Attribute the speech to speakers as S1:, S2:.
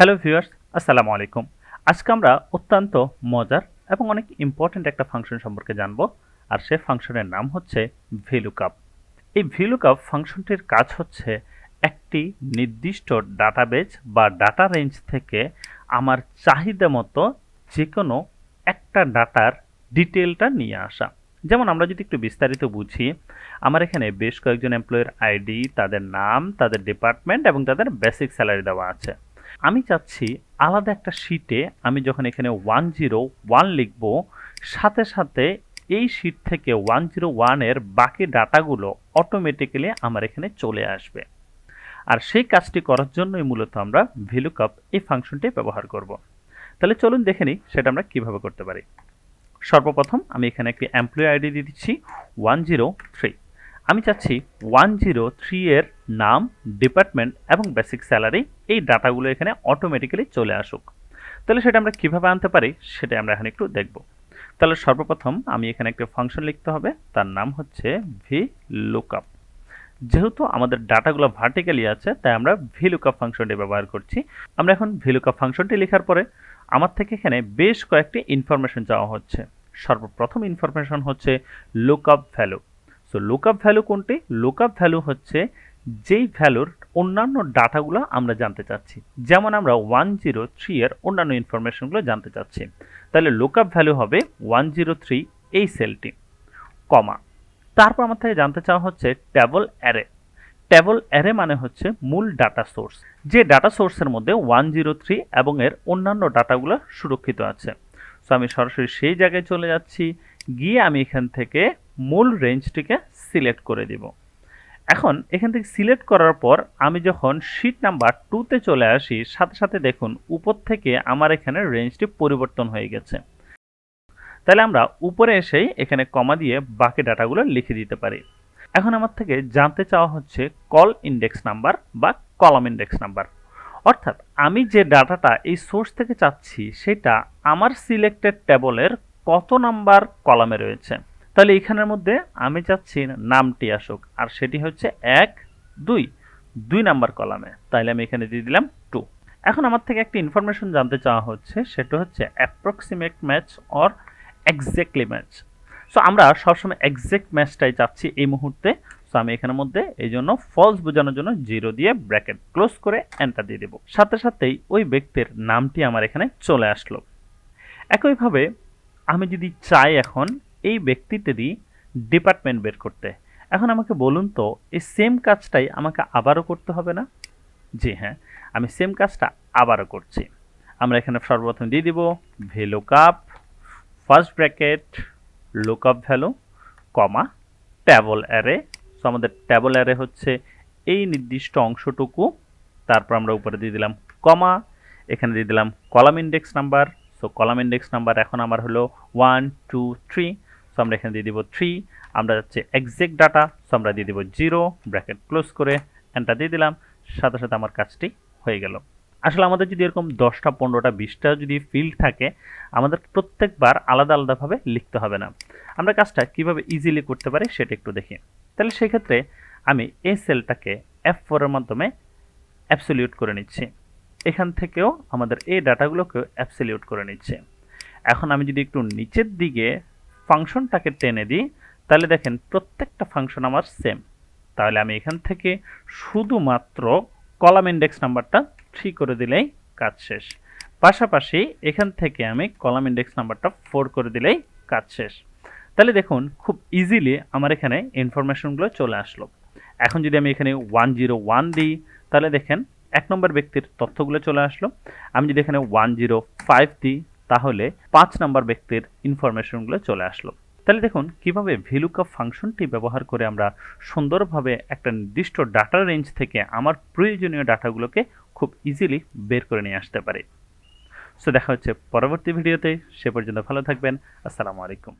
S1: Hello viewers, আসসালামু আলাইকুম। আজকে আমরা অত্যন্ত মজার এবং অনেক ইম্পর্ট্যান্ট একটা ফাংশন সম্পর্কে জানব, আর সে ফাংশনের নাম হচ্ছে ভিলুকাপ এই ভিলুকাপ ফাংশনটির কাজ হচ্ছে একটি নির্দিষ্ট ডাটাবেজ বা ডাটা রেঞ্জ থেকে আমার চাহিদা মতো যে কোনো একটা ডাটার ডিটেলটা নিয়ে আসা। যেমন আমরা যদি একটু বিস্তারিত বুঝি, আমার এখানে বেশ কয়েকজন এমপ্লয়ের আইডি তাদের নাম, তাদের ডিপার্টমেন্ট এবং তাদের বেসিক স্যালারি দেওয়া আছে। আমি চাচ্ছি আলাদা একটা শিটে আমি যখন এখানে ওয়ান জিরো ওয়ান লিখব, সাথে সাথে এই শিট থেকে ওয়ান জিরো ওয়ানের বাকি ডাটাগুলো অটোমেটিক্যালি আমার এখানে চলে আসবে। আর সেই কাজটি করার জন্যই মূলত আমরা ভ্যালুকাপ এই ফাংশনটি ব্যবহার করব। তাহলে চলুন দেখে নিই সেটা আমরা কীভাবে করতে পারি। সর্বপ্রথম আমি এখানে একটি এমপ্লয়ি আইডি দিচ্ছি ওয়ান জিরো থ্রি আমি চাচ্ছি ওয়ান জিরো থ্রি এর নাম ডিপার্টমেন্ট এবং বেসিক স্যালারি এই ডাটাগুলো এখানে অটোমেটিক্যালি চলে আসুক। তাহলে সেটা আমরা কীভাবে আনতে পারি সেটা আমরা এখন একটু দেখব। তাহলে সর্বপ্রথম আমি এখানে একটা ফাংশন লিখতে হবে, তার নাম হচ্ছে ভি লুকআপ যেহেতু আমাদের ডাটাগুলো ভার্টিক্যালি আছে, তাই আমরা ভি লুকআপ ফাংশনটি ব্যবহার করছি। আমরা এখন ভি লুকআপ ফাংশনটি লেখার পরে আমার থেকে এখানে বেশ কয়েকটি ইনফরমেশন চাওয়া হচ্ছে। সর্বপ্রথম ইনফরমেশন হচ্ছে lookup value so lookup value কোনটি? লুকআপ ভ্যালু হচ্ছে যেই ভ্যালুর অন্যান্য ডাটাগুলো আমরা জানতে চাচ্ছি। যেমন আমরা ওয়ান জিরো থ্রি এর অন্যান্য ইনফরমেশনগুলো জানতে চাচ্ছি। তাহলে লুকআপ ভ্যালু হবে ওয়ান জিরো থ্রি এই সেলটি কমা। তারপর আমার থেকে জানতে চাওয়া হচ্ছে ট্যাবল অ্যারে ট্যাবল অ্যারে মানে হচ্ছে মূল ডাটা সোর্স যে ডাটা সোর্সের মধ্যে ওয়ান জিরো থ্রি এবং এর অন্যান্য ডাটাগুলো সুরক্ষিত আছে। সো আমি সরাসরি সেই জায়গায় চলে যাচ্ছি। গিয়ে আমি এখান থেকে মূল রেঞ্জটিকে সিলেক্ট করে দিব। এখন এখান থেকে সিলেক্ট করার পর আমি যখন শিট নাম্বার টুতে চলে আসি, সাথে সাথে দেখুন উপর থেকে আমার এখানে রেঞ্জটি পরিবর্তন হয়ে গেছে। তাহলে আমরা উপরে এসেই এখানে কমা দিয়ে বাকি ডাটাগুলো লিখে দিতে পারি। এখন আমার থেকে জানতে চাওয়া হচ্ছে কল ইন্ডেক্স নাম্বার বা কলম ইন্ডেক্স নাম্বার অর্থাৎ আমি যে ডাটাটা এই সোর্স থেকে চাচ্ছি, সেটা আমার সিলেক্টেড টেবলের কত নাম্বার কলামে রয়েছে? তাহলে এখানের মধ্যে আমি চাচ্ছি নামটি আসুক। আর সেটি হচ্ছে এক, দুই দুই নাম্বার কলামে। তাইলে আমি এখানে দিয়ে দিলাম টু এখন আমার থেকে একটা ইনফরমেশন জানতে চাওয়া হচ্ছে, সেটা হচ্ছে approximate match or exactly match so আমরা সবসময় এক্স্যাক্ট ম্যাচটাই চাচ্ছি এই মুহূর্তে। সো আমি এখানের মধ্যে এই জন্য ফলস বোঝানোর জন্য জিরো দিয়ে ব্র্যাকেট ক্লোজ করে এন্টার দিয়ে দেবো। সাথে সাথেই ওই ব্যক্তির নামটি আমার এখানে চলে আসলো। একইভাবে আমি যদি চাই এখন এই ব্যক্তিটিরই ডিপার্টমেন্ট বের করতে। এখন আমাকে বলুন তো, এই সেম কাজটাই আমাকে আবারও করতে হবে না? জি হ্যাঁ আমি সেম কাজটা আবারও করছি। আমরা এখানে সর্বপ্রথম দিয়ে দিব VLOOKUP first bracket lookup value comma table array so আমাদের ট্যাবল অ্যারে হচ্ছে এই নির্দিষ্ট অংশটুকু। তারপর আমরা উপরে দিয়ে দিলাম কমা এখানে দিয়ে দিলাম column index number so column index number এখন আমার হলো ওয়ান টু থ্রি সো আমরা এখানে দিয়ে দিব থ্রি আমরা যাচ্ছে এক্সাক্ট ডাটা সো আমরা দিয়ে দিব জিরো ব্র্যাকেট ক্লোজ করে এন্টার দিয়ে দিলাম, সাথে সাথে আমার কাজটি হয়ে গেল। আসলে আমাদের যদি এরকম দশটা, পনেরোটা, বিশটা যদি ফিল্ড থাকে, আমাদের প্রত্যেকবার আলাদা আলাদাভাবে লিখতে হবে না। আমরা কাজটা কীভাবে ইজিলি করতে পারি সেটা একটু দেখি। তাহলে সেক্ষেত্রে আমি এই সেলটাকে এফ ফোরের মাধ্যমে অ্যাবসলিউট করে নিচ্ছি। এখান থেকেও আমাদের এই ডাটাগুলোকেও অ্যাবসলিউট করে নিচ্ছে। এখন আমি যদি একটু নিচের দিকে ফাংশনটাকে টেনে দিই, তাহলে দেখেন প্রত্যেকটা ফাংশন আমার সেম তাহলে আমি এখান থেকে শুধুমাত্র কলাম ইন্ডেক্স নাম্বারটা থ্রি করে দিলেই কাজ শেষ। পাশাপাশি এখান থেকে আমি কলাম ইন্ডেক্স নাম্বারটা ফোর করে দিলেই কাজ শেষ। তাহলে দেখুন, খুব ইজিলি আমার এখানে ইনফরমেশনগুলো চলে আসলো। এখন যদি আমি এখানে ওয়ান জিরো ওয়ান দিই, তাহলে দেখেন এক নম্বর ব্যক্তির তথ্যগুলো চলে আসলো। আমি যদি এখানে ওয়ান জিরো ফাইভ দিই তাহলে পাঁচ নম্বর ব্যক্তির ইনফরমেশনগুলো চলে আসলো। তাহলে দেখুন, কীভাবে কাপ ফাংশনটি ব্যবহার করে আমরা সুন্দরভাবে একটা নির্দিষ্ট ডাটা রেঞ্জ থেকে আমার প্রয়োজনীয় ডাটাগুলোকে খুব ইজিলি বের করে নিয়ে আসতে পারি। সো দেখা হচ্ছে পরবর্তী ভিডিওতে সে পর্যন্ত ভালো থাকবেন। আসসালামু আলাইকুম।